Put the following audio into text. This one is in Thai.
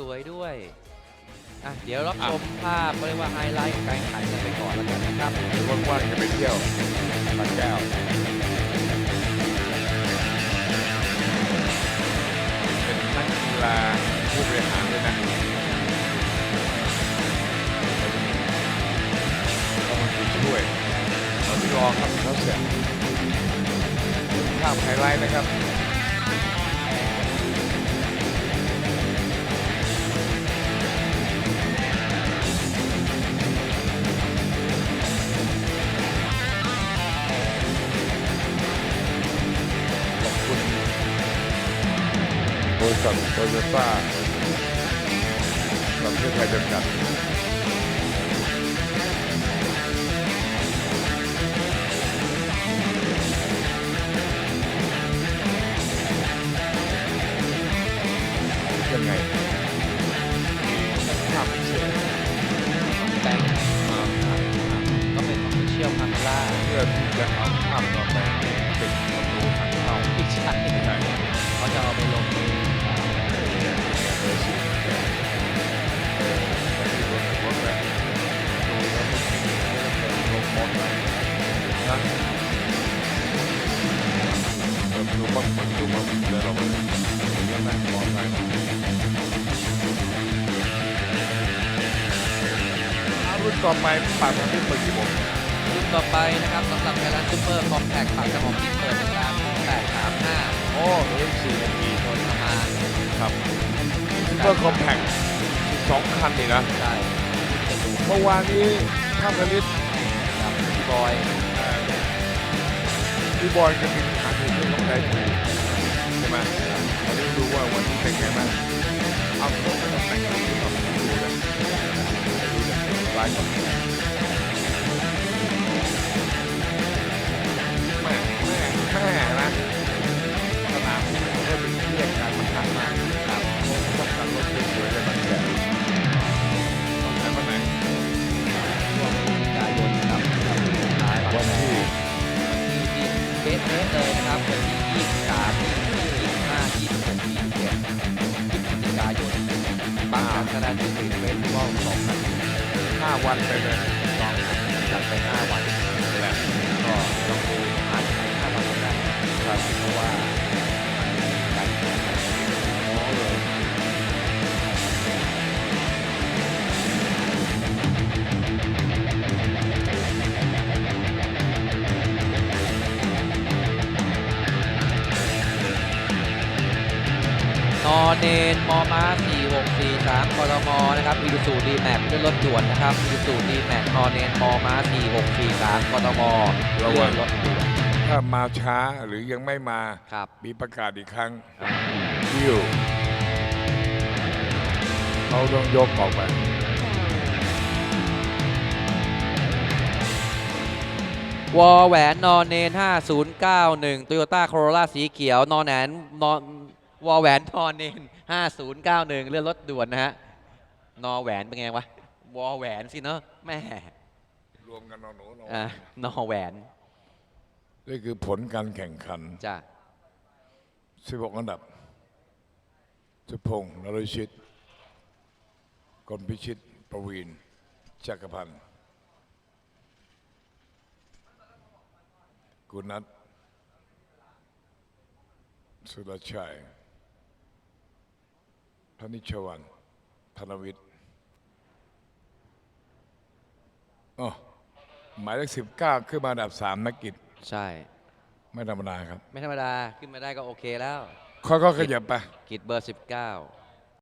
สวยๆด้วย อะ เดี๋ยวรับชมภาพเขาเรียกว่าไฮไลท์ของการแข่งขันกันไปก่อนแล้วกันนะครับหรือว่างๆจะไปเที่ยวบางแก้วเป็นนักกีฬาผู้บริหารด้วยนะต้องมาช่วยตอนที่รอครับเขาเสร็จภาพไฮไลท์นะครับ บริษัทโตโยต้าประเทศไทยจำกัดยังไงภาพพิเศษแบงค์ก็เป็นของเชี่ยวคาเมล่าเพื่อที่จะเอาภาพต่อไปติดประตูทางเข้าที่ใช่ใช่เข โลโก้นะนะเออดูบ้างมันดูบ้างเดี๋ยวเราไปดูแล้วนั่งมองไปอารุ่นต่อไปปากทางที่เปิดกี่โมงรุ่นต่อไปนะครับสำหรับการซูเปอร์คอมแพคปากกระบอกที่เปิดเวลา835โอ้เหลืออีกสี่นาทีโดยประมาณครับซูเปอร์คอมแพคสองคันนี่นะ ใช่จะดูเมื่อวานนี้ท่ามกลิศกั บอยพี่บอยจะมีปัญหาถึงเรื่องของใจถูกใช่ไหมเราได้รู้ว่าวันนี้เป็นไงบ้างเอาตัวไปต้องแต่งตัวต้องดูเลยดูเลยไลฟ์ก่อน เบสเบสเลยนะครับวันที่ 23 25 26 27พฤศจิกายนบางการแสดงที่เป็นเฟสติวัล2000ห้าวันไปเลยลองจัดไป 5 วันแบบก็ลองดู อเนนมอม้า4643กรมนะครับอีซูดีแม็กเป็นรถด่วนนะครับอีซูดีแม็กนอเนนมอม้า4643กรมระวังเลื่อนรถด่วนถ้ามาช้าหรือยังไม่มาครับมีประกาศอีกครั้งดิวเขาต้องยกออกไปวอแหวนนอเนน5091 Toyota Corolla สีเขียวนอแหนนนอ วอแหวนนอเนน5091 เลื่อนรถด่วนนะฮะ นอแหวนเป็นไงวะ วอแหวนสิเนอะแม่รวมกันนอนหนูนอนอะนอแหวนนี่คือผลการแข่งขัน จ้ะ16 อันดับ สุพงษ์นรชิตกลพิชิต ประวีนจักรพันธ์กุนัทสุรชัย พนิชวันธนวิทย์อ๋อหมายเลขสิบเก้าขึ้นมาอันดับสามนักกิจใช่ ไม่ธรรมดาครับ ไม่ธรรมดา ขึ้นมาได้ก็โอเคแล้ว ค่อยๆขยับไป กิจเบอร์ 19